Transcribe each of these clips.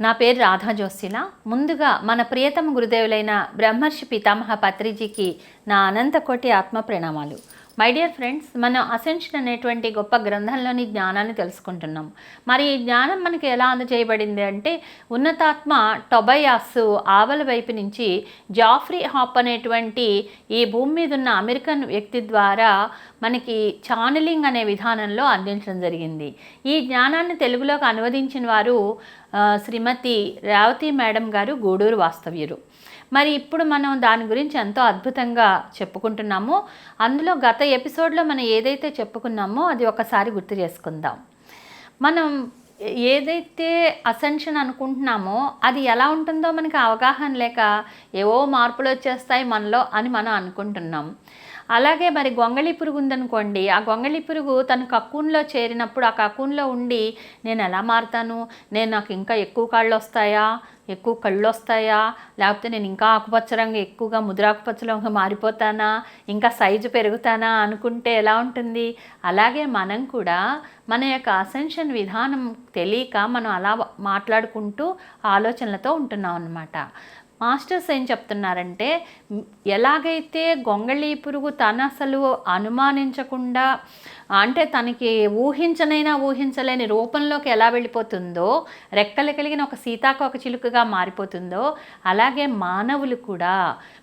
నా పేరు రాధా జోస్తిల ముందుగా మన ప్రియతమ గురుదేవులైన బ్రహ్మర్షి పితామహ పత్రిజీకి నా అనంతకోటి ఆత్మ ప్రణామాలు మై డియర్ ఫ్రెండ్స్ మనం అసెన్షన్ అనేటువంటి గొప్ప గ్రంథంలోని జ్ఞానాన్ని తెలుసుకుంటున్నాం. మరి ఈ జ్ఞానం మనకి ఎలా అందజేయబడింది అంటే ఉన్నతాత్మ టొబయాస్ ఆవల వైపు నుంచి జాఫ్రీ హాప్ అనేటువంటి ఈ భూమి మీద ఉన్న అమెరికన్ వ్యక్తి ద్వారా మనకి ఛానలింగ్ అనే విధానంలో అందించడం జరిగింది. ఈ జ్ఞానాన్ని తెలుగులోకి అనువదించిన వారు శ్రీమతి రేవతి మేడం గారు గూడూరు వాస్తవ్యులు. మరి ఇప్పుడు మనం దాని గురించి ఎంతో అద్భుతంగా చెప్పుకుంటున్నామో. అందులో గత ఎపిసోడ్లో మనం ఏదైతే చెప్పుకున్నామో అది ఒకసారి గుర్తు చేసుకుందాం. మనం ఏదైతే అసెన్షన్ అనుకుంటున్నామో అది ఎలా ఉంటుందో మనకి అవగాహన లేక ఏవో మార్పులు వచ్చేస్తాయి మనలో అని మనం అనుకుంటున్నాం. అలాగే మరి గొంగళి పురుగు ఉందనుకోండి ఆ గొంగళి పురుగు తన కక్కున్లో చేరినప్పుడు ఆ కక్కున్లో ఉండి నేను ఎలా మారుతాను? నేను నాకు ఇంకా ఎక్కువ కాళ్ళు వస్తాయా ఎక్కువ కళ్ళు వస్తాయా లేకపోతే నేను ఇంకా ఆకుపచ్చ రంగు ఎక్కువగా ముద్రాకుపచ్చ రంగు మారిపోతానా? ఇంకా సైజు పెరుగుతానా? అనుకుంటే ఎలా ఉంటుంది? అలాగే మనం కూడా మన యొక్క అసెన్షన్ విధానం తెలియక మనం అలా మాట్లాడుకుంటూ ఆలోచనలతో ఉంటున్నాం అన్నమాట మాస్టర్స్ ఏం చెప్తున్నారంటే ఎలాగైతే గొంగళి పురుగు తన అసలు అనుమానించకుండా అంటే తనకి ఊహించనైనా ఊహించలేని రూపంలోకి ఎలా వెళ్ళిపోతుందో రెక్కలు కలిగిన ఒక సీతాకోక చిలుకగా మారిపోతుందో అలాగే మానవులు కూడా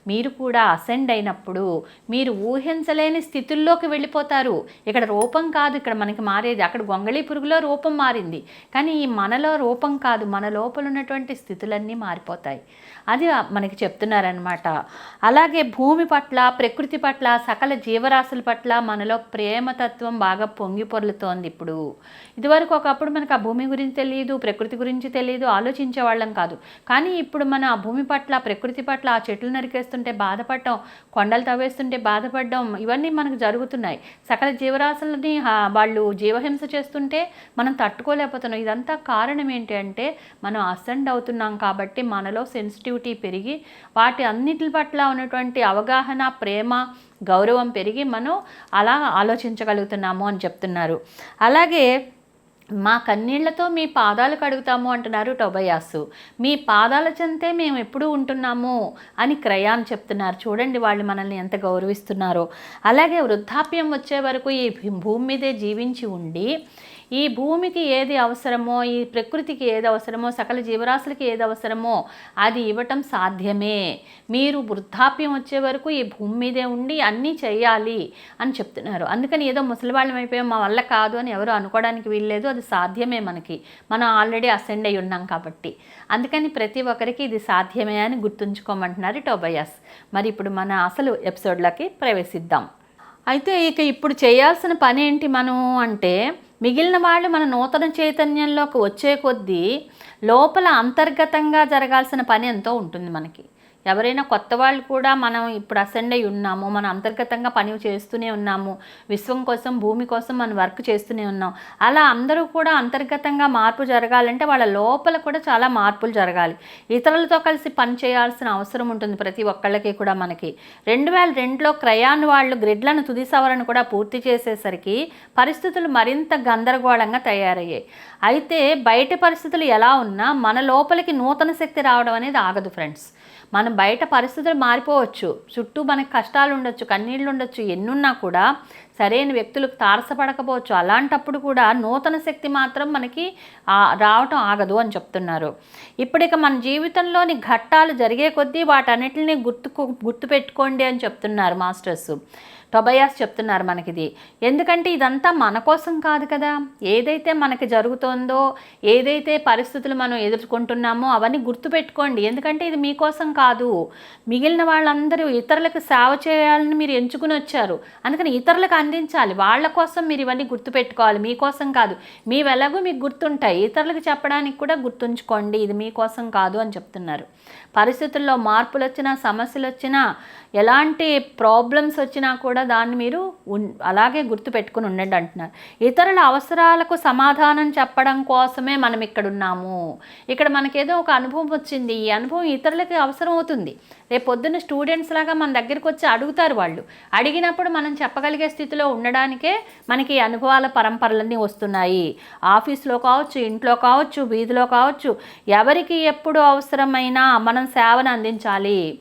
మీరు కూడా అసెండ్ అయినప్పుడు మీరు ఊహించలేని స్థితుల్లోకి వెళ్ళిపోతారు. ఇక్కడ రూపం కాదు ఇక్కడ మనకి మారేది. అక్కడ గొంగళీ పురుగులో రూపం మారింది. కానీ ఈ మనలో రూపం కాదు మన లోపల ఉన్నటువంటి స్థితులన్నీ మారిపోతాయి. అది మనకి చెప్తున్నారనమాట అలాగే భూమి పట్ల ప్రకృతి పట్ల సకల జీవరాశుల పట్ల మనలో ప్రేమతత్వం బాగా పొంగి పొర్లుతోంది ఇప్పుడు. ఇదివరకు ఒకప్పుడు మనకు ఆ భూమి గురించి తెలియదు ప్రకృతి గురించి తెలియదు ఆలోచించే వాళ్ళం కాదు. కానీ ఇప్పుడు మన ఆ భూమి పట్ల ప్రకృతి పట్ల ఆ చెట్లు నరికేస్తుంటే బాధపడటం కొండలు తవ్వేస్తుంటే బాధపడడం ఇవన్నీ మనకు జరుగుతున్నాయి. సకల జీవరాశులని వాళ్ళు జీవహింస చేస్తుంటే మనం తట్టుకోలేకపోతున్నాం. ఇదంతా కారణం ఏంటి అంటే మనం అసెండ్ అవుతున్నాం కాబట్టి మనలో సెన్సిటివిటీ పెరిగి వాటి అన్నిటి పట్ల ఉన్నటువంటి అవగాహన ప్రేమ గౌరవం పెరిగి మనం అలా ఆలోచించగలుగుతున్నాము అని చెప్తున్నారు. అలాగే మా కన్నీళ్ళతో మీ పాదాలు కడుగుతాము అంటున్నారు టొబయాసు మీ పాదాల చెంతే మేము ఎప్పుడూ ఉంటున్నాము అని క్రయాన్ చెప్తున్నారు. చూడండి వాళ్ళు మనల్ని ఎంత గౌరవిస్తున్నారో. అలాగే వృద్ధాప్యం వచ్చే వరకు ఈ భూమి మీదే జీవించి ఉండి ఈ భూమికి ఏది అవసరమో ఈ ప్రకృతికి ఏది అవసరమో సకల జీవరాశులకి ఏది అవసరమో అది ఇవ్వటం సాధ్యమే. మీరు వృద్ధాప్యం వచ్చే వరకు ఈ భూమి మీదే ఉండి అన్నీ చేయాలి అని చెప్తున్నారు. అందుకని ఏదో ముసలివాళ్ళం అయిపోయాం మా వల్ల కాదు అని ఎవరు అనుకోవడానికి వీల్లేదు అది సాధ్యమే మనకి. మనం ఆల్రెడీ అసెండ్ అయి ఉన్నాం కాబట్టి. అందుకని ప్రతి ఒక్కరికి ఇది సాధ్యమే అని గుర్తుంచుకోమంటున్నారు టోబయాస్. మరి ఇప్పుడు మన అసలు ఎపిసోడ్లోకి ప్రవేశిద్దాం. అయితే ఇక ఇప్పుడు చేయాల్సిన పని ఏంటి మనం అంటే మిగిలిన వాళ్ళు మన నూతన చైతన్యంలోకి వచ్చే కొద్దీ లోపల అంతర్గతంగా జరగాల్సిన పని ఎంతో ఉంటుంది మనకి. ఎవరైనా కొత్త వాళ్ళు కూడా మనం ఇప్పుడు అసెండ్ అయి ఉన్నాము మనం అంతర్గతంగా పని చేస్తూనే ఉన్నాము విశ్వం కోసం భూమి కోసం మనం వర్క్ చేస్తూనే ఉన్నాం. అలా అందరూ కూడా అంతర్గతంగా మార్పు జరగాలంటే వాళ్ళ లోపల కూడా చాలా మార్పులు జరగాలి. ఇతరులతో కలిసి పని చేయాల్సిన అవసరం ఉంటుంది ప్రతి ఒక్కళ్ళకి కూడా మనకి. రెండు వేల రెండులో క్రయాన్ వాళ్ళు గ్రిడ్లను తుది సవరణ కూడా పూర్తి చేసేసరికి పరిస్థితులు మరింత గందరగోళంగా తయారయ్యాయి. అయితే బయట పరిస్థితులు ఎలా ఉన్నా మన లోపలికి నూతన శక్తి రావడం అనేది ఆగదు ఫ్రెండ్స్ మనం బయట పరిస్థితులు మారిపోవచ్చు. చుట్టూ మనకి కష్టాలు ఉండొచ్చు కన్నీళ్ళు ఉండొచ్చు ఎన్నున్నా కూడా సరైన వ్యక్తులకు తారసపడకపోవచ్చు. అలాంటప్పుడు కూడా నూతన శక్తి మాత్రం మనకి రావటం ఆగదు అని చెప్తున్నారు. ఇప్పుడిక మన జీవితంలోని ఘట్టాలు జరిగే కొద్దీ వాటన్నిటిని గుర్తుకు గుర్తుపెట్టుకోండి అని చెప్తున్నారు మాస్టర్స్. టొబయాస్ చెప్తున్నారు మనకిది. ఎందుకంటే ఇదంతా మన కోసం కాదు కదా. ఏదైతే మనకి జరుగుతోందో ఏదైతే పరిస్థితులు మనం ఎదుర్కొంటున్నామో అవన్నీ గుర్తుపెట్టుకోండి. ఎందుకంటే ఇది మీకోసం కాదు. మిగిలిన వాళ్ళందరూ ఇతరులకు సేవ చేయాలని మీరు ఎంచుకుని వచ్చారు. అందుకని ఇతరులకు అందించాలి. వాళ్ళ కోసం మీరు ఇవన్నీ గుర్తుపెట్టుకోవాలి. మీకోసం కాదు. మీ వెలగు మీకు గుర్తుంటాయి. ఇతరులకు చెప్పడానికి కూడా గుర్తుంచుకోండి. ఇది మీకోసం కాదు అని చెప్తున్నారు. పరిస్థితుల్లో మార్పులు వచ్చినా సమస్యలు వచ్చినా ఎలాంటి ప్రాబ్లమ్స్ వచ్చినా కూడా దాన్ని మీరు అలాగే గుర్తుపెట్టుకుని ఉండండి అంటున్నారు. ఇతరుల అవసరాలకు సమాధానం చెప్పడం కోసమే మనం ఇక్కడ ఉన్నాము. ఇక్కడ మనకేదో ఒక అనుభవం వచ్చింది. ఈ అనుభవం ఇతరులకి అవసరం అవుతుంది. రేపు పొద్దున్న స్టూడెంట్స్ లాగా మన దగ్గరికి వచ్చి అడుగుతారు వాళ్ళు. అడిగినప్పుడు మనం చెప్పగలిగే స్థితిలో ఉండడానికే మనకి ఈ అనుభవాల పరంపరలన్నీ వస్తున్నాయి. ఆఫీస్లో కావచ్చు ఇంట్లో కావచ్చు వీధిలో కావచ్చు ఎవరికి ఎప్పుడు అవసరమైనా మనం సేవను అందించాలి.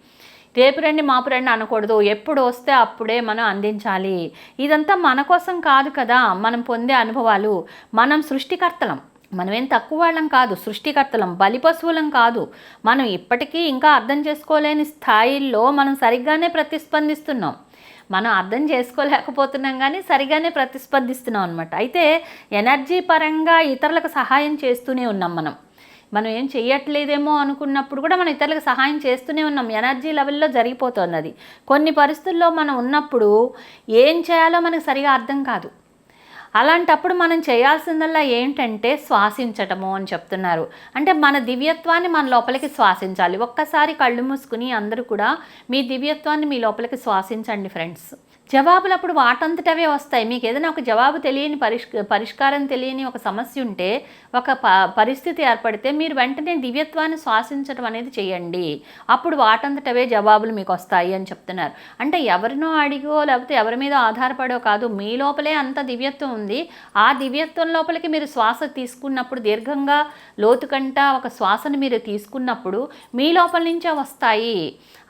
రేపు రండి మాపు రండి అనకూడదు. ఎప్పుడు వస్తే అప్పుడే మనం అందించాలి. ఇదంతా మన కోసం కాదు కదా. మనం పొందే అనుభవాలు. మనం సృష్టికర్తలం. మనమేం తక్కువ వాళ్ళం కాదు. సృష్టికర్తలం బలి పశువులం కాదు. మనం ఇప్పటికీ ఇంకా అర్థం చేసుకోలేని స్థాయిల్లో మనం సరిగ్గానే ప్రతిస్పందిస్తున్నాం. మనం అర్థం చేసుకోలేకపోతున్నాం కానీ సరిగానే ప్రతిస్పందిస్తున్నాం అనమాట అయితే ఎనర్జీ పరంగా ఇతరులకు సహాయం చేస్తూనే ఉన్నాం మనం. మనం ఏం చెయ్యట్లేదేమో అనుకున్నప్పుడు కూడా మనం ఇతరులకు సహాయం చేస్తూనే ఉన్నాం. ఎనర్జీ లెవెల్లో జరిగిపోతుంది అది కొన్ని పరిస్థితుల్లో మనం ఉన్నప్పుడు ఏం చేయాలో మనకు సరిగా అర్థం కాదు. అలాంటప్పుడు మనం చేయాల్సిందల్లా ఏంటంటే శ్వాసించటము అని చెప్తున్నారు. అంటే మన దివ్యత్వాన్ని మన లోపలికి శ్వాసించాలి. ఒక్కసారి కళ్ళు మూసుకుని అందరూ కూడా మీ దివ్యత్వాన్ని మీ లోపలికి శ్వాసించండి ఫ్రెండ్స్. జవాబులు అప్పుడు వాటంతటవే వస్తాయి. మీకు ఏదైనా ఒక జవాబు తెలియని పరిష్క పరిష్కారం తెలియని ఒక సమస్య ఉంటే ఒక ప పరిస్థితి ఏర్పడితే మీరు వెంటనే దివ్యత్వాన్ని శ్వాసించడం అనేది చేయండి. అప్పుడు వాటంతటవే జవాబులు మీకు వస్తాయి అని చెప్తున్నారు. అంటే ఎవరినో అడిగో లేకపోతే ఎవరి మీద ఆధారపడో కాదు మీ లోపలే అంత దివ్యత్వం ఉంది. ఆ దివ్యత్వం లోపలికి మీరు శ్వాస తీసుకున్నప్పుడు దీర్ఘంగా లోతుకంట ఒక శ్వాసను మీరు తీసుకున్నప్పుడు మీ లోపల నుంచే వస్తాయి.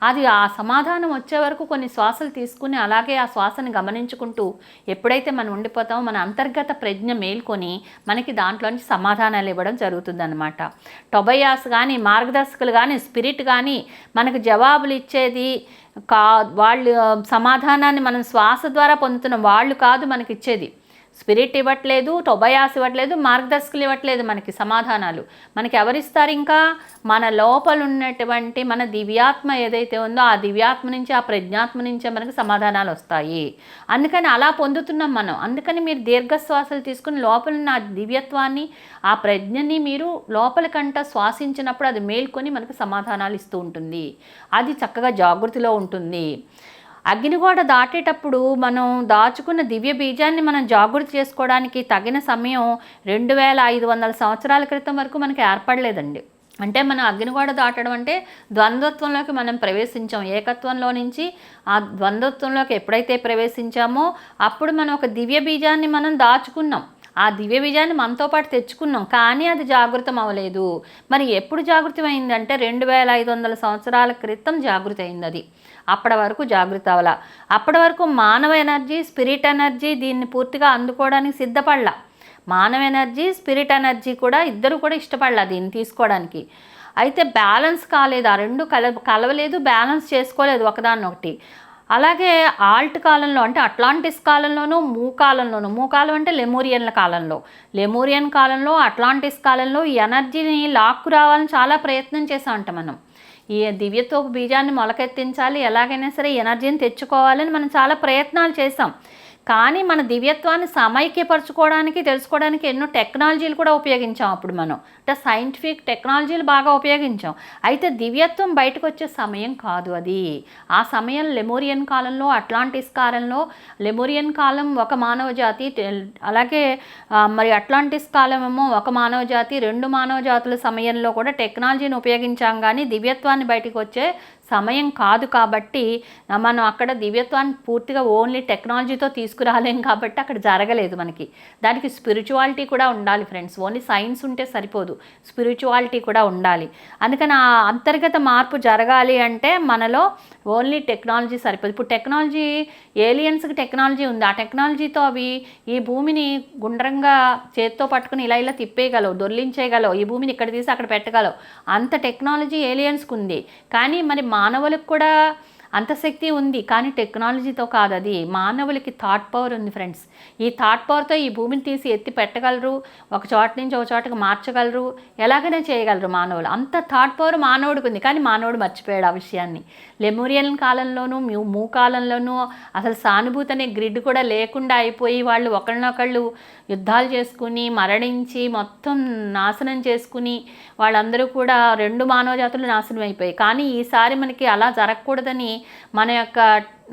అది ఆ సమాధానం వచ్చే వరకు కొన్ని శ్వాసలు తీసుకుని అలాగే ఆ శ్వాసను గమనించుకుంటూ ఎప్పుడైతే మనం ఉండిపోతామో మన అంతర్గత ప్రజ్ఞ మేల్కొని మనకి దాంట్లోంచి సమాధానాలు ఇవ్వడం జరుగుతుందన్నమాట. టొబయాస్ కానీ మార్గదర్శకులు కానీ స్పిరిట్ కానీ మనకు జవాబులు ఇచ్చేది కా వాళ్ళు సమాధానాన్ని మనం శ్వాస ద్వారా పొందుతున్నాం వాళ్ళు కాదు మనకి ఇచ్చేది స్పిరిట్ ఇవ్వట్లేదు టొబయాస్ ఇవ్వట్లేదు మార్గదర్శకులు ఇవ్వట్లేదు మనకి సమాధానాలు. మనకి ఎవరిస్తారు ఇంకా? మన లోపల ఉన్నటువంటి మన దివ్యాత్మ ఏదైతే ఉందో ఆ దివ్యాత్మ నుంచి ఆ ప్రజ్ఞాత్మ నుంచే మనకి సమాధానాలు వస్తాయి. అందుకని అలా పొందుతున్నాం మనం. అందుకని మీరు దీర్ఘశ్వాసలు తీసుకుని లోపల ఉన్న ఆ దివ్యత్వాన్ని ఆ ప్రజ్ఞని మీరు లోపలికంట శ్వాసించినప్పుడు అది మేల్కొని మనకు సమాధానాలు ఇస్తూ ఉంటుంది. అది చక్కగా జాగృతిలో ఉంటుంది. అగ్నిగోడ దాటేటప్పుడు మనం దాచుకున్న దివ్య బీజాన్ని మనం జాగృతి చేసుకోవడానికి తగిన సమయం రెండు వేల ఐదు వందల సంవత్సరాల క్రితం వరకు మనకి ఏర్పడలేదండి. అంటే మనం అగ్నిగోడ దాటడం అంటే ద్వంద్వత్వంలోకి మనం ప్రవేశించాం. ఏకత్వంలో నుంచి ఆ ద్వంద్వత్వంలోకి ఎప్పుడైతే ప్రవేశించామో అప్పుడు మనం ఒక దివ్య బీజాన్ని మనం దాచుకున్నాం. ఆ దివ్య బీజాన్ని మనతో పాటు తెచ్చుకున్నాం. కానీ అది జాగృతం అవ్వలేదు. మరి ఎప్పుడు జాగృతం అయిందంటే రెండు వేల ఐదు వందల సంవత్సరాల క్రితం జాగృతి అయింది అది. అప్పటి వరకు జాగృత అవ్వాల. అప్పటి వరకు మానవ ఎనర్జీ స్పిరిట్ ఎనర్జీ దీన్ని పూర్తిగా అందుకోవడానికి సిద్ధపడలా. మానవ ఎనర్జీ స్పిరిట్ ఎనర్జీ కూడా ఇద్దరు కూడా ఇష్టపడలా దీన్ని తీసుకోవడానికి. అయితే బ్యాలెన్స్ కాలేదు. ఆ రెండు కల కలవలేదు బ్యాలెన్స్ చేసుకోలేదు ఒకదాన్నొకటి. అలాగే ఆల్ట్ కాలంలో అంటే అట్లాంటిస్ కాలంలోనూ మూ కాలంలోనూ మూ కాలం అంటే లెమోరియన్ల కాలంలో. లెమోరియన్ కాలంలో అట్లాంటిస్ కాలంలో ఈ ఎనర్జీని లాక్కు రావాలని చాలా ప్రయత్నం చేసామంట మనం. ఈ దివ్యతో బీజాన్ని మొలకెత్తించాలి ఎలాగైనా సరే ఎనర్జీని తెచ్చుకోవాలని మనం చాలా ప్రయత్నాలు చేసాం కానీ మన దివ్యత్వాన్ని సమైక్యపరచుకోవడానికి తెలుసుకోవడానికి ఎన్నో టెక్నాలజీలు కూడా ఉపయోగించాం అప్పుడు మనం. అంటే సైంటిఫిక్ టెక్నాలజీలు బాగా ఉపయోగించాం. అయితే దివ్యత్వం బయటకు వచ్చే సమయం కాదు అది. ఆ సమయం లెమోరియన్ కాలంలో అట్లాంటిస్ కాలంలో లెమోరియన్ కాలం ఒక మానవ జాతి అలాగే మరి అట్లాంటిస్ కాలం ఏమో ఒక మానవ జాతి రెండు మానవ జాతుల సమయంలో కూడా టెక్నాలజీని ఉపయోగించాం. కానీ దివ్యత్వాన్ని బయటకు వచ్చే సమయం కాదు కాబట్టి మనం అక్కడ దివ్యత్వాన్ని పూర్తిగా ఓన్లీ టెక్నాలజీతో తీసుకురాలేం కాబట్టి అక్కడ జరగలేదు మనకి. దానికి స్పిరిచువాలిటీ కూడా ఉండాలి ఫ్రెండ్స్. ఓన్లీ సైన్స్ ఉంటే సరిపోదు. స్పిరిచువాలిటీ కూడా ఉండాలి. అందుకని ఆ అంతర్గత మార్పు జరగాలి అంటే మనలో ఓన్లీ టెక్నాలజీ సరిపోదు. ఇప్పుడు టెక్నాలజీ ఏలియన్స్కి టెక్నాలజీ ఉంది. ఆ టెక్నాలజీతో అవి ఈ భూమిని గుండ్రంగా చేత్తో పట్టుకుని ఇలా ఇలా తిప్పేయగలవు దొర్లించేయగలవు. ఈ భూమిని ఇక్కడ తీసి అక్కడ పెట్టగలవు. అంత టెక్నాలజీ ఏలియన్స్కి ఉంది కానీ మరి మానవులకు కూడా అంత శక్తి ఉంది. కానీ టెక్నాలజీతో కాదు అది. మానవులకి థాట్ పవర్ ఉంది ఫ్రెండ్స్. ఈ థాట్ పవర్తో ఈ భూమిని తీసి ఎత్తి పెట్టగలరు? ఒక చోట నుంచి ఒక చోటకి మార్చగలరు? ఎలాగైనా చేయగలరు మానవులు. అంత థాట్ పవర్ మానవుడికి ఉంది. కానీ మానవుడు మర్చిపోయాడు ఆ విషయాన్ని. లెమోరియన్ కాలంలోనూ మ్యూ మూ కాలంలోనూ అసలు సానుభూతి అనే గ్రిడ్ కూడా లేకుండా అయిపోయి వాళ్ళు ఒకళ్ళనొకళ్ళు యుద్ధాలు చేసుకుని మరణించి మొత్తం నాశనం చేసుకుని వాళ్ళందరూ కూడా రెండు మానవ జాతులు నాశనం అయిపోయాయి. కానీ ఈసారి మనకి అలా జరగకూడదని మన యొక్క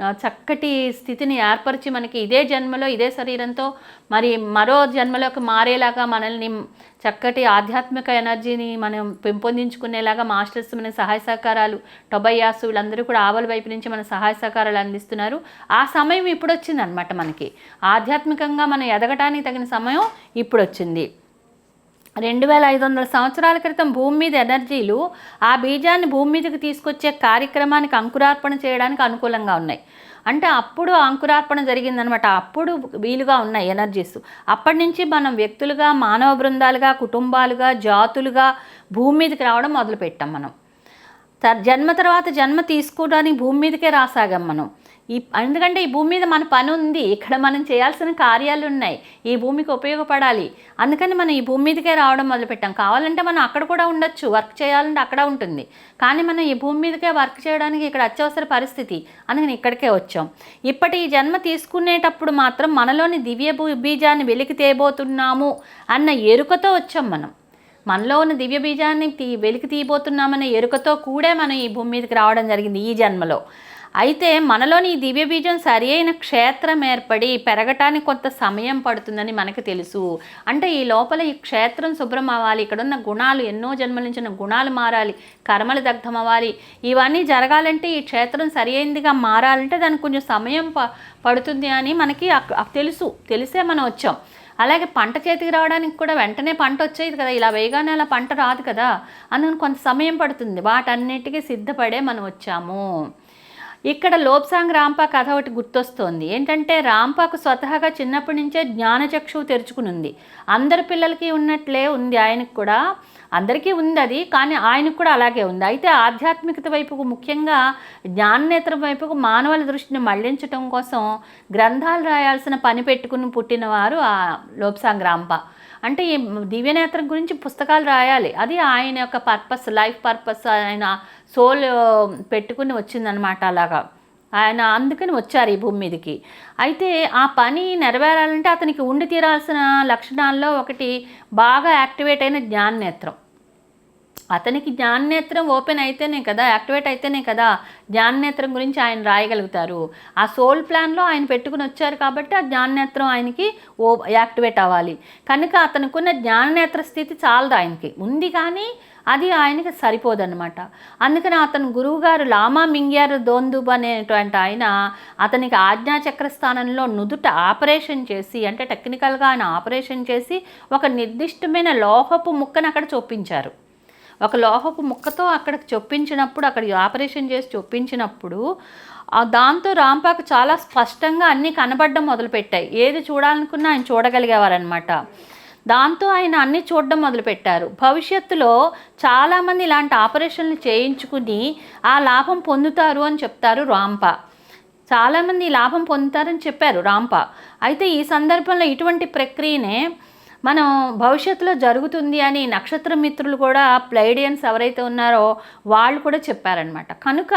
చక్కటి స్థితిని ఏర్పరిచి మనకి ఇదే జన్మలో ఇదే శరీరంతో మరి మరో జన్మలోకి మారేలాగా మనల్ని చక్కటి ఆధ్యాత్మిక ఎనర్జీని మనం పెంపొందించుకునేలాగా మాస్టర్స్ మన సహాయ సహకారాలు టొబయ్యాస్ వీళ్ళందరూ కూడా ఆవల వైపు నుంచి మన సహాయ సహకారాలు అందిస్తున్నారు. ఆ సమయం ఇప్పుడు వచ్చిందనమాట మనకి. ఆధ్యాత్మికంగా మనం ఎదగటానికి తగిన సమయం ఇప్పుడు వచ్చింది రెండు వేల ఐదు వందల సంవత్సరాల క్రితం భూమి మీద ఎనర్జీలు ఆ బీజాన్ని భూమి మీదకి తీసుకొచ్చే కార్యక్రమానికి అంకురార్పణ చేయడానికి అనుకూలంగా ఉన్నాయి. అంటే అప్పుడు అంకురార్పణ జరిగిందనమాట. అప్పుడు వీలుగా ఉన్నాయి ఎనర్జీస్. అప్పటి నుంచి మనం వ్యక్తులుగా మానవ బృందాలుగా కుటుంబాలుగా జాతులుగా భూమి మీదకి రావడం మొదలుపెట్టాం మనం. త- జన్మ తర్వాత జన్మ తీసుకోవడానికి భూమి మీదకే రాసాగాం మనం. ఈ ఎందుకంటే ఈ భూమి మీద మన పని ఉంది. ఇక్కడ మనం చేయాల్సిన కార్యాలు ఉన్నాయి. ఈ భూమికి ఉపయోగపడాలి. అందుకని మనం ఈ భూమి మీదకే రావడం మొదలుపెట్టాం. కావాలంటే మనం అక్కడ కూడా ఉండొచ్చు. వర్క్ చేయాలంటే అక్కడ ఉంటుంది. కానీ మనం ఈ భూమి మీదకే వర్క్ చేయడానికి ఇక్కడ అత్యవసర పరిస్థితి అందుకని ఇక్కడికే వచ్చాం. ఇప్పటి ఈ జన్మ తీసుకునేటప్పుడు మాత్రం మనలోని దివ్య భూ- బీజాన్ని వెలికి తేబోతున్నాము అన్న ఎరుకతో వచ్చాం మనం. మనలో ఉన్న దివ్య బీజాన్ని తీ వెలికి తీయబోతున్నామనే ఎరుకతో కూడా మనం ఈ భూమి మీదకి రావడం జరిగింది ఈ జన్మలో. అయితే మనలోని ఈ దివ్యబీజం సరి అయిన క్షేత్రం ఏర్పడి పెరగటానికి కొంత సమయం పడుతుందని మనకు తెలుసు. అంటే ఈ లోపల ఈ క్షేత్రం శుభ్రం అవ్వాలి ఇక్కడ ఉన్న గుణాలు ఎన్నో జన్మల నుంచి గుణాలు మారాలి కర్మలు దగ్ధం అవ్వాలి ఇవన్నీ జరగాలంటే ఈ క్షేత్రం సరి అయిందిగా మారాలంటే దానికి కొంచెం సమయం ప పడుతుంది అని మనకి తెలుసు. తెలిసే మనం వచ్చాం. అలాగే పంట చేతికి రావడానికి కూడా వెంటనే పంట వచ్చేది కదా ఇలా వేయగానే అలా పంట రాదు కదా అందుకని కొంత సమయం పడుతుంది. వాటన్నిటికీ సిద్ధపడే మనం వచ్చాము. ఇక్కడ లోప్సాంగ్ రాంపా కథ ఒకటి గుర్తొస్తోంది. ఏంటంటే రాంపాకు స్వతహాగా చిన్నప్పటి నుంచే జ్ఞానచక్షువు తెరుచుకుని ఉంది అందరి పిల్లలకి ఉన్నట్లే ఉంది ఆయనకు కూడా. అందరికీ ఉంది అది కానీ ఆయనకు కూడా అలాగే ఉంది. అయితే ఆధ్యాత్మికత వైపుకు ముఖ్యంగా జ్ఞాననేత్రం వైపుకు మానవుల దృష్టిని మళ్ళించడం కోసం గ్రంథాలు రాయాల్సిన పని పెట్టుకుని పుట్టినవారు ఆ లోప్సాంగ్ రాంప. అంటే ఈ దివ్యనేత్రం గురించి పుస్తకాలు రాయాలి. అది ఆయన యొక్క పర్పస్ లైఫ్ పర్పస్ ఆయన సోల్ పెట్టుకుని వచ్చిందనమాట అలాగా. ఆయన అందుకని వచ్చారు ఈ భూమి మీదకి. అయితే ఆ పని నెరవేరాలంటే అతనికి ఉండి తీరాల్సిన లక్షణాల్లో ఒకటి బాగా యాక్టివేట్ అయిన జ్ఞాననేత్రం అతనికి జ్ఞాననేత్రం ఓపెన్ అయితేనే కదా యాక్టివేట్ అయితేనే కదా జ్ఞాననేత్రం గురించి ఆయన రాయగలుగుతారు. ఆ సోల్ ప్లాన్లో ఆయన పెట్టుకుని వచ్చారు కాబట్టి ఆ జ్ఞాననేత్రం ఆయనకి ఓ యాక్టివేట్ అవ్వాలి. కనుక అతనుకున్న జ్ఞాననేత్ర స్థితి చాలదు ఆయనకి. ఉంది కానీ అది ఆయనకి సరిపోదన్నమాట. అందుకని అతను గురువుగారు లామా మింగ్యారు దోందుబ్ అనేటువంటి ఆయన అతనికి ఆజ్ఞాచక్ర స్థానంలో నుదుట ఆపరేషన్ చేసి అంటే టెక్నికల్గా ఆయన ఆపరేషన్ చేసి ఒక నిర్దిష్టమైన లోహపు ముక్కను అక్కడ చొప్పించారు. ఒక లోహపు ముక్కతో అక్కడికి చొప్పించినప్పుడు అక్కడ ఆపరేషన్ చేసి చొప్పించినప్పుడు దాంతో రాంపాకు చాలా స్పష్టంగా అన్నీ కనబడడం మొదలుపెట్టాయి. ఏది చూడాలనుకున్నా ఆయన చూడగలిగేవారనమాట దాంతో ఆయన అన్ని చూడడం మొదలుపెట్టారు. భవిష్యత్తులో చాలామంది ఇలాంటి ఆపరేషన్లు చేయించుకుని ఆ లాభం పొందుతారు అని చెప్తారు రాంప. చాలామంది లాభం పొందుతారని చెప్పారు రాంప. అయితే ఈ సందర్భంలో ఇటువంటి ప్రక్రియనే మనం భవిష్యత్తులో జరుగుతుంది అని నక్షత్ర మిత్రులు కూడా ప్లైడియన్స్ ఎవరైతే ఉన్నారో వాళ్ళు కూడా చెప్పారనమాట కనుక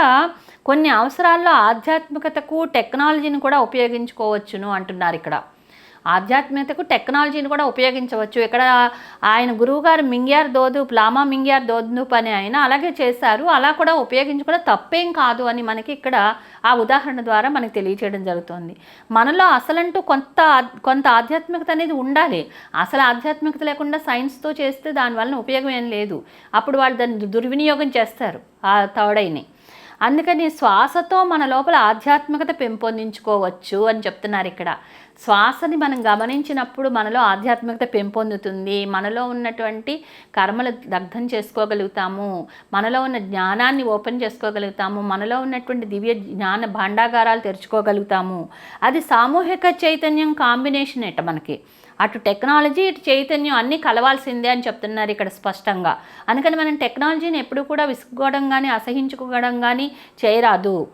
కొన్ని అవసరాల్లో ఆధ్యాత్మికతకు టెక్నాలజీని కూడా ఉపయోగించుకోవచ్చును అంటున్నారు ఇక్కడ. ఆధ్యాత్మికతకు టెక్నాలజీని కూడా ఉపయోగించవచ్చు. ఇక్కడ ఆయన గురువుగారు మింగ్యార్ దోదు లామా మింగ్యార్ దోదూప్ పని ఆయన అలాగే చేశారు. అలా కూడా ఉపయోగించుకోవడం తప్పేం కాదు అని మనకి ఇక్కడ ఆ ఉదాహరణ ద్వారా మనకి తెలియచేయడం జరుగుతుంది. మనలో అసలంటూ కొంత కొంత ఆధ్యాత్మికత అనేది ఉండాలి. అసలు ఆధ్యాత్మికత లేకుండా సైన్స్తో చేస్తే దానివల్ల ఉపయోగం ఏం లేదు. అప్పుడు వాళ్ళు దాన్ని దుర్వినియోగం చేస్తారు ఆ తౌడైని అందుకని శ్వాసతో మన లోపల ఆధ్యాత్మికత పెంపొందించుకోవచ్చు అని చెప్తున్నారు ఇక్కడ. శ్వాసని మనం గమనించినప్పుడు మనలో ఆధ్యాత్మికత పెంపొందుతుంది. మనలో ఉన్నటువంటి కర్మలు దగ్ధం చేసుకోగలుగుతాము. మనలో ఉన్న జ్ఞానాన్ని ఓపెన్ చేసుకోగలుగుతాము. మనలో ఉన్నటువంటి దివ్య జ్ఞాన భాండాగారాలు తెరుచుకోగలుగుతాము. అది సామూహిక చైతన్యం కాంబినేషన్ ఎట మనకి. అటు టెక్నాలజీ ఇటు చైతన్యం అన్నీ కలవాల్సిందే అని చెప్తున్నారు ఇక్కడ స్పష్టంగా. అందుకని మనం టెక్నాలజీని ఎప్పుడు కూడా విసుక్కోవడం కానీ అసహించుకోవడం కానీ చేయరాదు.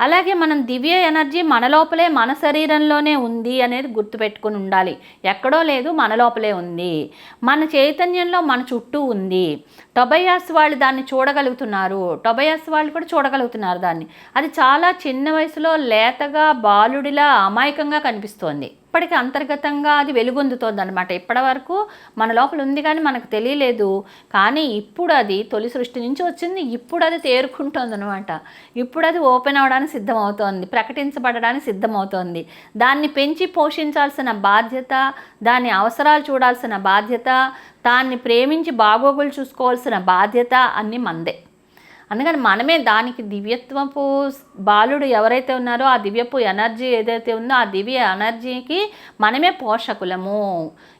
అలాగే మనం దివ్య ఎనర్జీ మన లోపలే మన శరీరంలోనే ఉంది అనేది గుర్తుపెట్టుకుని ఉండాలి. ఎక్కడో లేదు మన లోపలే ఉంది. మన చైతన్యంలో మన చుట్టూ ఉంది. టొబయాస్ వాళ్ళు దాన్ని చూడగలుగుతున్నారు. టొబయాస్ వాళ్ళు కూడా చూడగలుగుతున్నారు దాన్ని. అది చాలా చిన్న వయసులో లేతగా బాలుడిలా అమాయకంగా కనిపిస్తోంది. ఇప్పటికీ అంతర్గతంగా అది వెలుగొందుతోంది అనమాట ఇప్పటి వరకు మన లోపల ఉంది కానీ మనకు తెలియలేదు. కానీ ఇప్పుడు అది తొలి సృష్టి నుంచి వచ్చింది. ఇప్పుడు అది తేరుకుంటోంది అనమాట ఇప్పుడు అది ఓపెన్ అవడానికి సిద్ధమవుతోంది. ప్రకటించబడడానికి సిద్ధమవుతోంది. దాన్ని పెంచి పోషించాల్సిన బాధ్యత దాని అవసరాలు చూడాల్సిన బాధ్యత దాన్ని ప్రేమించి బాగోగులు చూసుకోవాల్సిన బాధ్యత అన్నీ మందే. అందుకని మనమే దానికి దివ్యత్వపు బాలుడు ఎవరైతే ఉన్నారో ఆ దివ్యపు ఎనర్జీ ఏదైతే ఉందో ఆ దివ్య ఎనర్జీకి మనమే పోషకులము.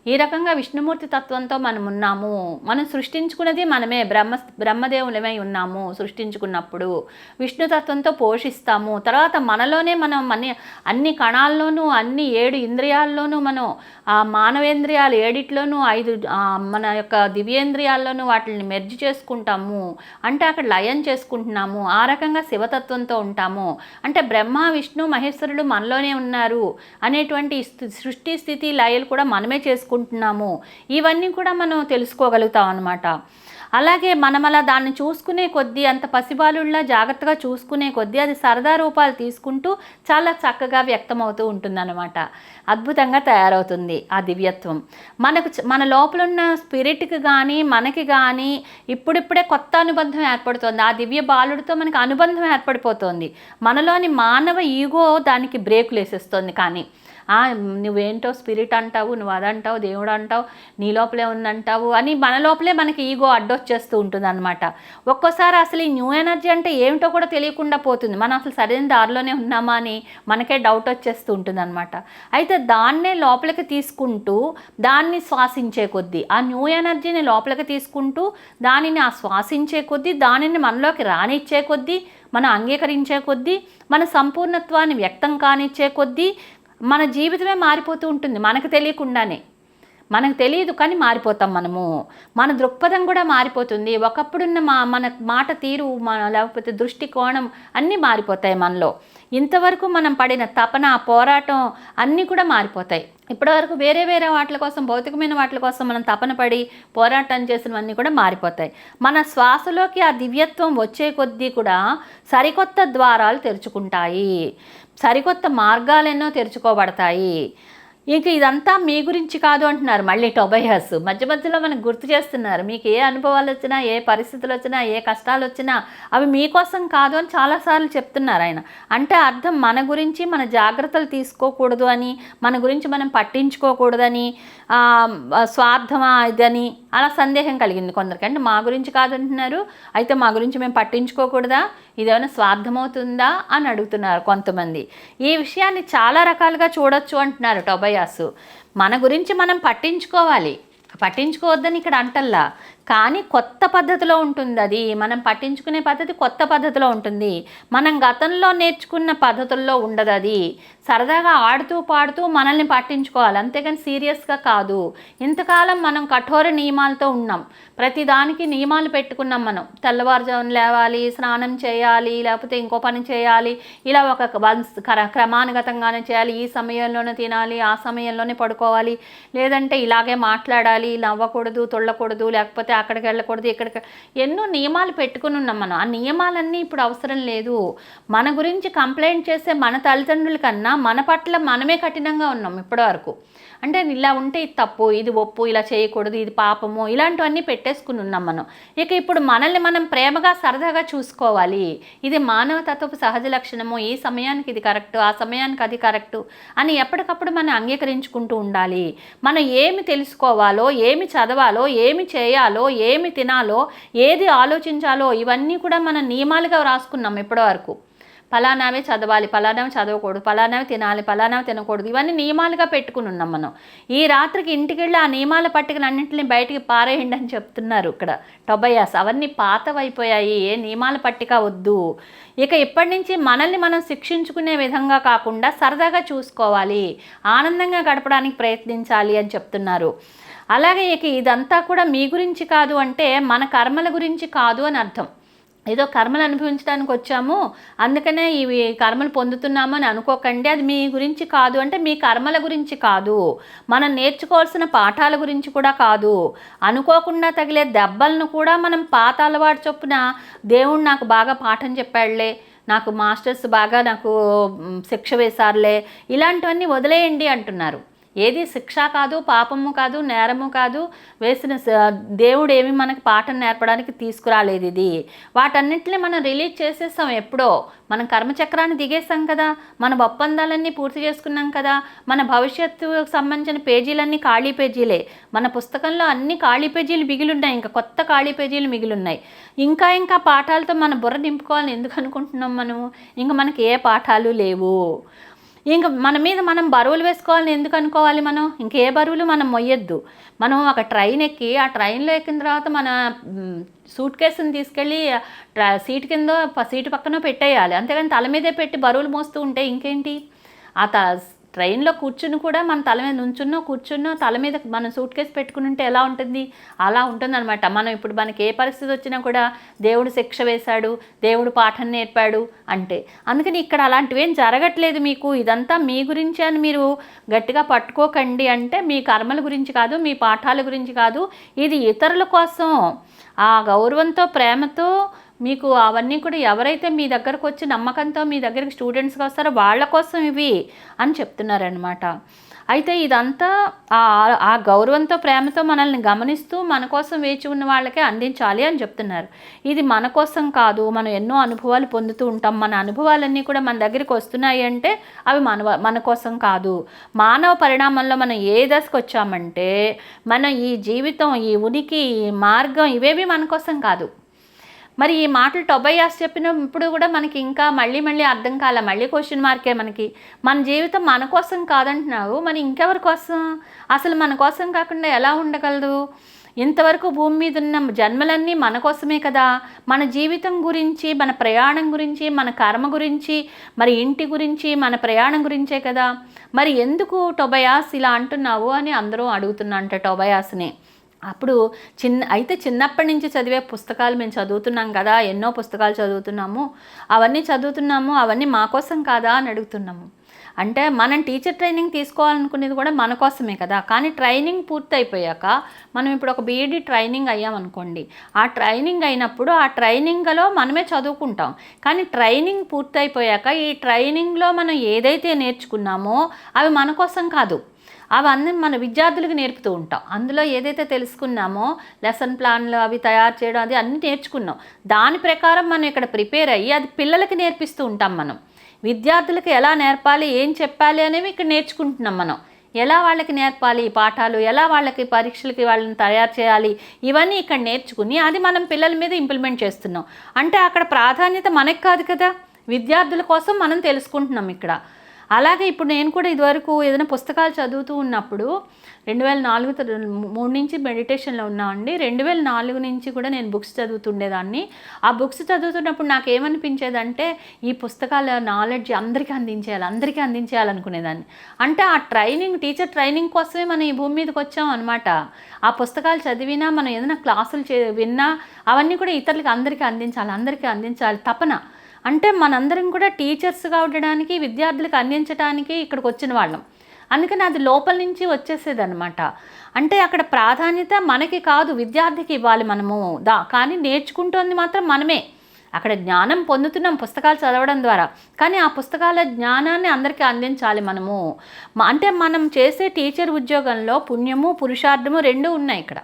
ఈ రకంగా విష్ణుమూర్తి తత్వంతో మనం ఉన్నాము మనం సృష్టించుకున్నది మనమే. బ్రహ్మ బ్రహ్మదేవులమై ఉన్నాము సృష్టించుకున్నప్పుడు. విష్ణుతత్వంతో పోషిస్తాము. తర్వాత మనలోనే మనం మన అన్ని కణాల్లోనూ అన్ని ఏడు ఇంద్రియాల్లోనూ మనం ఆ మానవేంద్రియాలు ఏడిట్లోనూ ఐదు మన యొక్క దివ్యేంద్రియాల్లోనూ వాటిని మెర్జ్ చేసుకుంటాము. అంటే అక్కడ లయం చేసుకుంటున్నాము. ఆ రకంగా శివతత్వంతో ఉంటాము. అంటే బ్రహ్మ విష్ణు మహేశ్వరుడు మనలోనే ఉన్నారు అనేటువంటి స్థి- సృష్టి స్థితి లయలు కూడా మనమే చేసుకుంటున్నాము ఇవన్నీ కూడా మనం తెలుసుకోగలుగుతాం అనమాట అలాగే మనం అలా దాన్ని చూసుకునే కొద్దీ అంత పసిబాలుల్లా జాగ్రత్తగా చూసుకునే కొద్దీ అది సరదా రూపాలు తీసుకుంటూ చాలా చక్కగా వ్యక్తమవుతూ ఉంటుందన్నమాట. అద్భుతంగా తయారవుతుంది ఆ దివ్యత్వం. మనకు మన లోపల ఉన్న స్పిరిట్కి కానీ మనకి కానీ ఇప్పుడిప్పుడే కొత్త అనుబంధం ఏర్పడుతోంది. ఆ దివ్య బాలుడితో మనకి అనుబంధం ఏర్పడిపోతుంది. మనలోని మానవ ఈగో దానికి బ్రేకులు వేసేస్తుంది కానీ. నువ్వేంటో స్పిరిట్ అంటావు నువ్వు అదంటావు దేవుడు అంటావు నీ లోపలే ఉందంటావు అని మన లోపలే మనకి ఈగో అడ్డొచ్చేస్తూ ఉంటుంది అనమాట ఒక్కోసారి అసలు ఈ న్యూ ఎనర్జీ అంటే ఏమిటో కూడా తెలియకుండా పోతుంది. మనం అసలు సరైన దారిలోనే ఉన్నామా అని మనకే డౌట్ వచ్చేస్తూ ఉంటుంది అనమాట అయితే దాన్నే లోపలికి తీసుకుంటూ దాన్ని శ్వాసించే కొద్దీ ఆ న్యూ ఎనర్జీని లోపలికి తీసుకుంటూ దానిని ఆ శ్వాసించే కొద్దీ దానిని మనలోకి రానిచ్చే కొద్దీ మనం అంగీకరించే కొద్దీ మన సంపూర్ణత్వాన్ని వ్యక్తం కానిచ్చే కొద్దీ మన జీవితమే మారిపోతూ ఉంటుంది. మనకు తెలియకుండానే. మనకు తెలియదు కానీ మారిపోతాం మనము. మన దృక్పథం కూడా మారిపోతుంది. ఒకప్పుడున్న మా మన మాట తీరు మన లేకపోతే దృష్టికోణం అన్నీ మారిపోతాయి మనలో. ఇంతవరకు మనం పడిన తపన పోరాటం అన్నీ కూడా మారిపోతాయి. ఇప్పటివరకు వేరే వేరే వాటి కోసం భౌతికమైన వాటి కోసం మనం తపన పడి పోరాటం చేసినవన్నీ కూడా మారిపోతాయి. మన శ్వాసలోకి ఆ దివ్యత్వం వచ్చే కొద్దీ కూడా సరికొత్త ద్వారాలు తెరుచుకుంటాయి. సరికొత్త మార్గాలెన్నో తెరుచుకోబడతాయి. ఇంక ఇదంతా మీ గురించి కాదు అంటున్నారు మళ్ళీ టొబయాస్ మధ్య మధ్యలో మనకు గుర్తు చేస్తున్నారు మీకు ఏ అనుభవాలు వచ్చినా ఏ పరిస్థితులు వచ్చినా ఏ కష్టాలు వచ్చినా అవి మీకోసం కాదు అని చాలాసార్లు చెప్తున్నారు ఆయన. అంటే అర్థం మన గురించి మన జాగ్రత్తలు తీసుకోకూడదు అని మన గురించి మనం పట్టించుకోకూడదని స్వార్థమా ఇదని అలా సందేహం కలిగింది కొందరికి. అంటే మా గురించి కాదంటున్నారు. అయితే మా గురించి మేము పట్టించుకోకూడదా? ఇదేమైనా స్వార్థమవుతుందా? అని అడుగుతున్నారు కొంతమంది. ఈ విషయాన్ని చాలా రకాలుగా చూడొచ్చు అంటున్నారు టొబయాసు. మన గురించి మనం పట్టించుకోవాలి. పట్టించుకోవద్దని ఇక్కడ అంటల్లా. కానీ కొత్త పద్ధతిలో ఉంటుంది అది. మనం పట్టించుకునే పద్ధతి కొత్త పద్ధతిలో ఉంటుంది. మనం గతంలో నేర్చుకున్న పద్ధతుల్లో ఉండదు అది. సరదాగా ఆడుతూ పాడుతూ మనల్ని పట్టించుకోవాలి. అంతేగాని సీరియస్గా కాదు. ఇంతకాలం మనం కఠోర నియమాలతో ఉన్నాం. ప్రతిదానికి నియమాలు పెట్టుకున్నాం మనం. తెల్లవారుజామున లేవాలి స్నానం చేయాలి లేకపోతే ఇంకో పని చేయాలి. ఇలా ఒక వన్స్- క్ర- క్రమానుగతంగానే చేయాలి. ఈ సమయంలోనే తినాలి ఆ సమయంలోనే పడుకోవాలి. లేదంటే ఇలాగే మాట్లాడాలి నవ్వకూడదు తొళ్ళకూడదు లేకపోతే అక్కడికి వెళ్ళకూడదు ఇక్కడికి ఎన్నో నియమాలు పెట్టుకుని ఉన్నాం మనం. ఆ నియమాలన్నీ ఇప్పుడు అవసరం లేదు. మన గురించి కంప్లైంట్ చేసే మన తల్లిదండ్రుల కన్నా మన పట్ల మనమే కఠినంగా ఉన్నాం ఇప్పటివరకు. అంటే ఇలా ఉంటే ఇది తప్పు ఇది ఒప్పు ఇలా చేయకూడదు ఇది పాపము ఇలాంటివన్నీ పెట్టేసుకుని ఉన్నాం మనం. ఇక ఇప్పుడు మనల్ని మనం ప్రేమగా సరదాగా చూసుకోవాలి. ఇది మానవ తత్వపు సహజ లక్షణము. ఈ సమయానికి ఇది కరెక్ట్ ఆ సమయానికి అది కరెక్ట్ అని ఎప్పటికప్పుడు మనం అంగీకరించుకుంటూ ఉండాలి. మనం ఏమి తెలుసుకోవాలో ఏమి చదవాలో ఏమి చేయాలో ఏమి తినాలో ఏది ఆలోచించాలో ఇవన్నీ కూడా మన నియమాలుగా రాసుకున్నాం ఇప్పటివరకు. ఫలానావే చదవాలి ఫలానావే చదవకూడదు పలానావి తినాలి పలానావి తినకూడదు ఇవన్నీ నియమాలుగా పెట్టుకుని ఉన్నాం మనం. ఈ రాత్రికి ఇంటికి వెళ్ళి ఆ నియమాల పట్టికలన్నింటినీ బయటికి పారేయండి అని చెప్తున్నారు ఇక్కడ టొబయాస్. అవన్నీ పాతవైపోయాయి ఏ నియమాల పట్టిక వద్దు. ఇక ఇప్పటి నుంచి మనల్ని మనం శిక్షించుకునే విధంగా కాకుండా సరదాగా చూసుకోవాలి ఆనందంగా గడపడానికి ప్రయత్నించాలి అని చెప్తున్నారు. అలాగే ఇక ఇదంతా కూడా మీ గురించి కాదు అంటే మన కర్మల గురించి కాదు అని అర్థం. ఏదో కర్మలు అనుభవించడానికి వచ్చాము అందుకనే ఇవి కర్మలు పొందుతున్నాము అని అనుకోకండి. అది మీ గురించి కాదు. అంటే మీ కర్మల గురించి కాదు. మనం నేర్చుకోవాల్సిన పాఠాల గురించి కూడా కాదు. అనుకోకుండా తగిలే దెబ్బలను కూడా మనం పాత అలవాటు చొప్పున దేవుడు నాకు బాగా పాఠం చెప్పాడులే నాకు మాస్టర్స్ బాగా నాకు శిక్ష వేశారులే ఇలాంటివన్నీ వదిలేయండి అంటున్నారు. ఏది శిక్ష కాదు పాపము కాదు నేరము కాదు వేసిన దేవుడు ఏమి మనకి పాఠం నేర్పడానికి తీసుకురాలేదు ఇది. వాటన్నిటిని మనం రిలీజ్ చేసేస్తాం ఎప్పుడో. మనం కర్మచక్రాన్ని దిగేస్తాం కదా. మన ఒప్పందాలన్నీ పూర్తి చేసుకున్నాం కదా. మన భవిష్యత్తుకు సంబంధించిన పేజీలన్నీ ఖాళీ పేజీలే. మన పుస్తకంలో అన్ని ఖాళీ పేజీలు మిగిలిన్నాయి. ఇంకా కొత్త ఖాళీ పేజీలు మిగిలిన్నాయి. ఇంకా ఇంకా పాఠాలతో మన బుర్ర నింపుకోవాలని ఎందుకు అనుకుంటున్నాం మనము? ఇంకా మనకి ఏ పాఠాలు లేవు. ఇంకా మన మీద మనం బరువులు వేసుకోవాలని ఎందుకు అనుకోవాలి మనం? ఇంకే బరువులు మనం మొయ్యొద్దు. మనం ఒక ట్రైన్ ఎక్కి ఆ ట్రైన్లో ఎక్కిన తర్వాత మన సూట్ కేసుని తీసుకెళ్ళి ట్రా సీట్ కింద సీటు పక్కన పెట్టేయాలి. అంతేగాని తల మీదే పెట్టి బరువులు మోస్తూ ఉంటే ఇంకేంటి? ఆ త ట్రైన్లో కూర్చుని కూడా మన తల మీద నుంచున్నో కూర్చున్నో తల మీద మనం సూట్ కేసు పెట్టుకుని ఉంటే ఎలా ఉంటుంది? అలా ఉంటుందన్నమాట. మనం ఇప్పుడు మనకి ఏ పరిస్థితి వచ్చినా కూడా దేవుడు శిక్ష వేశాడు దేవుడు పాఠం నేర్పాడు అంటే. అందుకని ఇక్కడ అలాంటివేం జరగట్లేదు మీకు. ఇదంతా మీ గురించి అని మీరు గట్టిగా పట్టుకోకండి అంటే మీ కర్మల గురించి కాదు మీ పాఠాల గురించి కాదు. ఇది ఇతరుల కోసం ఆ గౌరవంతో ప్రేమతో మీకు అవన్నీ కూడా ఎవరైతే మీ దగ్గరకు వచ్చి నమ్మకంతో మీ దగ్గరికి స్టూడెంట్స్గా వస్తారో వాళ్ళ కోసం ఇవి అని చెప్తున్నారనమాట అయితే ఇదంతా ఆ ఆ గౌరవంతో ప్రేమతో మనల్ని గమనిస్తూ మన కోసం వేచి ఉన్న వాళ్ళకే అందించాలి అని చెప్తున్నారు. ఇది మన కోసం కాదు మనం ఎన్నో అనుభవాలు పొందుతూ ఉంటాం. మన అనుభవాలన్నీ కూడా మన దగ్గరికి వస్తున్నాయి అంటే అవి మన మన కోసం కాదు. మానవ పరిణామంలో మనం ఏ దశకు వచ్చామంటే మన ఈ జీవితం ఈ ఉనికి ఈ మార్గం ఇవేవి మన కోసం కాదు. మరి ఈ మాటలు టొబయాస్ చెప్పినప్పుడు కూడా మనకి ఇంకా మళ్ళీ మళ్ళీ అర్థం కాల మళ్ళీ క్వశ్చన్ మార్కే మనకి. మన జీవితం మన కోసం కాదంటున్నావు మరి ఇంకెవరి కోసం? అసలు మన కోసం కాకుండా ఎలా ఉండగలదు? ఇంతవరకు భూమి మీద ఉన్న జన్మలన్నీ మన కోసమే కదా. మన జీవితం గురించి మన ప్రయాణం గురించి మన కర్మ గురించి మరి ఇంటి గురించి మన ప్రయాణం గురించే కదా. మరి ఎందుకు టొబయాస్ ఇలా అంటున్నావు అని అందరూ అడుగుతున్నా అంట టొబయాస్ని. అప్పుడు చిన్న అయితే చిన్నప్పటి నుంచి చదివే పుస్తకాలు మేము చదువుతున్నాం కదా ఎన్నో పుస్తకాలు చదువుతున్నాము. అవన్నీ చదువుతున్నాము అవన్నీ మా కోసం కాదా అని అడుగుతున్నాము. అంటే మనం టీచర్ ట్రైనింగ్ తీసుకోవాలనుకునేది కూడా మన కోసమే కదా. కానీ ట్రైనింగ్ పూర్తయిపోయాక మనం ఇప్పుడు ఒక బీఈడి ట్రైనింగ్ అయ్యామనుకోండి. ఆ ట్రైనింగ్ అయినప్పుడు ఆ ట్రైనింగ్లో మనమే చదువుకుంటాం. కానీ ట్రైనింగ్ పూర్తయిపోయాక ఈ ట్రైనింగ్లో మనం ఏదైతే నేర్చుకున్నామో అవి మన కోసం కాదు. అవన్నీ మన విద్యార్థులకు నేర్పుతూ ఉంటాం. అందులో ఏదైతే తెలుసుకున్నామో లెసన్ ప్లాన్లు అవి తయారు చేయడం అది అన్నీ నేర్చుకున్నాం. దాని ప్రకారం మనం ఇక్కడ ప్రిపేర్ అయ్యి అది పిల్లలకి నేర్పిస్తూ ఉంటాం మనం. విద్యార్థులకు ఎలా నేర్పాలి ఏం చెప్పాలి అనేవి ఇక్కడ నేర్చుకుంటున్నాం మనం. ఎలా వాళ్ళకి నేర్పాలి ఈ పాఠాలు ఎలా వాళ్ళకి పరీక్షలకి వాళ్ళని తయారు చేయాలి ఇవన్నీ ఇక్కడ నేర్చుకుని అది మనం పిల్లల మీద ఇంప్లిమెంట్ చేస్తున్నాం. అంటే అక్కడ ప్రాధాన్యత మనకి కాదు కదా. విద్యార్థుల కోసం మనం తెలుసుకుంటున్నాం ఇక్కడ. అలాగే ఇప్పుడు నేను కూడా ఇదివరకు ఏదైనా పుస్తకాలు చదువుతూ ఉన్నప్పుడు రెండు వేల నాలుగు మూడు నుంచి మెడిటేషన్లో ఉన్నామండి రెండు వేల నాలుగు నుంచి కూడా నేను బుక్స్ చదువుతుండేదాన్ని. ఆ బుక్స్ చదువుతున్నప్పుడు నాకు ఏమనిపించేదంటే ఈ పుస్తకాల నాలెడ్జ్ అందరికీ అందించేయాలి అందరికీ అందించేయాలనుకునేదాన్ని. అంటే ఆ ట్రైనింగ్ టీచర్ ట్రైనింగ్ కోసమే మనం ఈ భూమి మీదకి వచ్చాం అనమాట ఆ పుస్తకాలు చదివినా మనం ఏదైనా క్లాసులు చే విన్నా అవన్నీ కూడా ఇతరులకు అందరికీ అందించాలి అందరికీ అందించాలి తపన. అంటే మనందరం కూడా టీచర్స్గా ఉండడానికి విద్యార్థులకు అందించడానికి ఇక్కడికి వచ్చిన వాళ్ళం. అందుకని అది లోపల నుంచి వచ్చేసేది అనమాట అంటే అక్కడ ప్రాధాన్యత మనకి కాదు విద్యార్థికి ఇవ్వాలి మనము. దా కానీ నేర్చుకుంటోంది మాత్రం మనమే. అక్కడ జ్ఞానం పొందుతున్నాం పుస్తకాలు చదవడం ద్వారా. కానీ ఆ పుస్తకాల జ్ఞానాన్ని అందరికీ అందించాలి మనము. అంటే మనం చేసే టీచర్ ఉద్యోగంలో పుణ్యము పురుషార్థము రెండు ఉన్నాయి ఇక్కడ.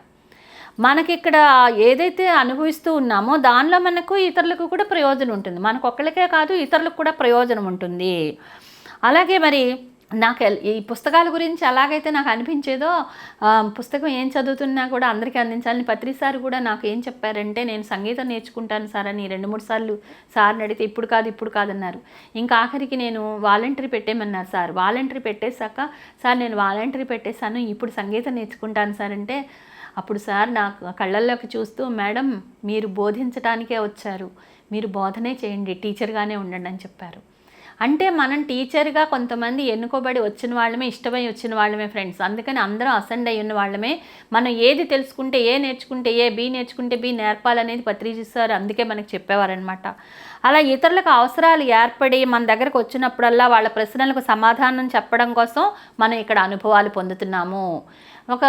మనకి ఇక్కడ ఏదైతే అనుభవిస్తూ ఉన్నామో దానిలో మనకు ఇతరులకు కూడా ప్రయోజనం ఉంటుంది. మనకు ఒక్కరికే కాదు ఇతరులకు కూడా ప్రయోజనం ఉంటుంది. అలాగే మరి నాకు ఈ పుస్తకాల గురించి ఎలాగైతే నాకు అనిపించేదో పుస్తకం ఏం చదువుతున్నా కూడా అందరికీ అందించాలని పత్రి సార్ కూడా నాకు ఏం చెప్పారంటే నేను సంగీతం నేర్చుకుంటాను సార్ అని రెండు మూడు సార్లు సార్ని అడిగితే ఇప్పుడు కాదు ఇప్పుడు కాదన్నారు ఇంకా ఆఖరికి నేను వాలంటరీ పెట్టేయమన్నారు సార్. వాలంటరీ పెట్టేశాక సార్ నేను వాలంటరీ పెట్టేశాను ఇప్పుడు సంగీతం నేర్చుకుంటాను సార్ అంటే అప్పుడు సార్ నాకు కళ్ళల్లోకి చూస్తూ మేడం మీరు బోధించటానికే వచ్చారు. మీరు బోధనే చేయండి టీచర్గానే ఉండండి అని చెప్పారు. అంటే మనం టీచర్గా కొంతమంది ఎన్నుకోబడి వచ్చిన వాళ్ళమే ఇష్టమై వచ్చిన వాళ్ళమే ఫ్రెండ్స్. అందుకని అందరం అసెండ్ అయి ఉన్న వాళ్ళమే. మనం ఏది తెలుసుకుంటే ఏ నేర్చుకుంటే ఏ బి నేర్చుకుంటే బి నేర్పాలనేది పత్రిజిస్తారు అందుకే మనకి చెప్పేవారనమాట అలా ఇతరులకు అవసరాలు ఏర్పడి మన దగ్గరకు వచ్చినప్పుడల్లా వాళ్ళ ప్రశ్నలకు సమాధానం చెప్పడం కోసం మనం ఇక్కడ అనుభవాలు పొందుతున్నాము. ఒక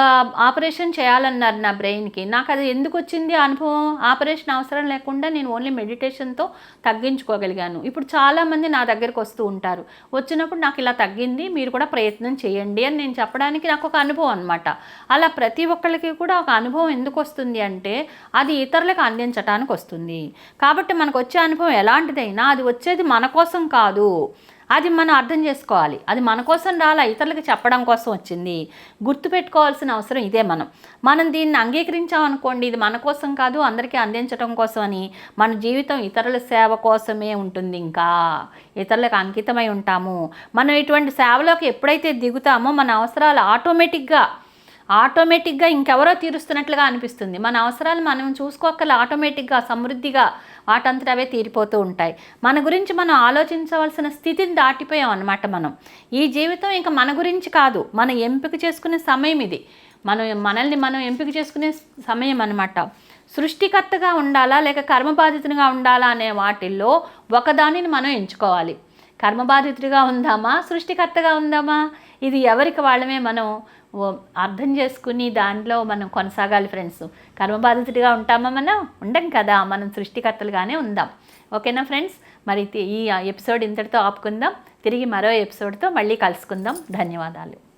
ఆపరేషన్ చేయాలన్నారు నా బ్రెయిన్కి. నాకు అది ఎందుకు వచ్చింది అనుభవం? ఆపరేషన్ అవసరం లేకుండా నేను ఓన్లీ మెడిటేషన్తో తగ్గించుకోగలిగాను. ఇప్పుడు చాలామంది నా దగ్గరకు వస్తూ ఉంటారు. వచ్చినప్పుడు నాకు ఇలా తగ్గింది మీరు కూడా ప్రయత్నం చేయండి అని నేను చెప్పడానికి నాకు ఒక అనుభవం అనమాట అలా ప్రతి ఒక్కళ్ళకి కూడా ఒక అనుభవం ఎందుకు వస్తుంది అంటే అది ఇతరులకు అందించడానికి వస్తుంది. కాబట్టి మనకు వచ్చే అనుభవం ఎలాంటిదైనా అది వచ్చేది మన కోసం కాదు. అది మనం అర్థం చేసుకోవాలి. అది మన కోసం రాలా ఇతరులకు చెప్పడం కోసం వచ్చింది. గుర్తుపెట్టుకోవాల్సిన అవసరం ఇదే మనం. మనం దీన్ని అంగీకరించామనుకోండి ఇది మన కోసం కాదు అందరికీ అందించడం కోసం అని మన జీవితం ఇతరుల సేవ కోసమే ఉంటుంది ఇంకా. ఇతరులకు అంకితమై ఉంటాము. మనం ఇటువంటి సేవలోకి ఎప్పుడైతే దిగుతామో మన అవసరాలు ఆటోమేటిక్గా ఆటోమేటిక్గా ఇంకెవరో తీరుస్తున్నట్లుగా అనిపిస్తుంది. మన అవసరాలు మనం చూసుకోకల ఆటోమేటిక్గా సమృద్ధిగా వాటంతట అవే తీరిపోతూ ఉంటాయి. మన గురించి మనం ఆలోచించవలసిన స్థితిని దాటిపోయాం అన్నమాట మనం. ఈ జీవితం ఇంకా మన గురించి కాదు మనం ఎంపిక చేసుకునే సమయం ఇది. మనం మనల్ని మనం ఎంపిక చేసుకునే సమయం అనమాట సృష్టికర్తగా ఉండాలా లేక కర్మ బాధితునిగా ఉండాలా అనే వాటిల్లో ఒకదానిని మనం ఎంచుకోవాలి. కర్మబాధితుడిగా ఉందామా సృష్టికర్తగా ఉందామా? ఇది ఎవరికి వాళ్ళమే మనం అర్థం చేసుకుని దాంట్లో మనం కొనసాగాలి ఫ్రెండ్స్. కర్మ బాధితుడిగా ఉంటామా మనం? ఉండం కదా. మనం సృష్టికర్తలుగానే ఉందాం. ఓకేనా ఫ్రెండ్స్? మరి ఈ ఎపిసోడ్ ఇంతటితో ఆపుకుందాం. తిరిగి మరో ఎపిసోడ్తో మళ్ళీ కలుసుకుందాం. ధన్యవాదాలు.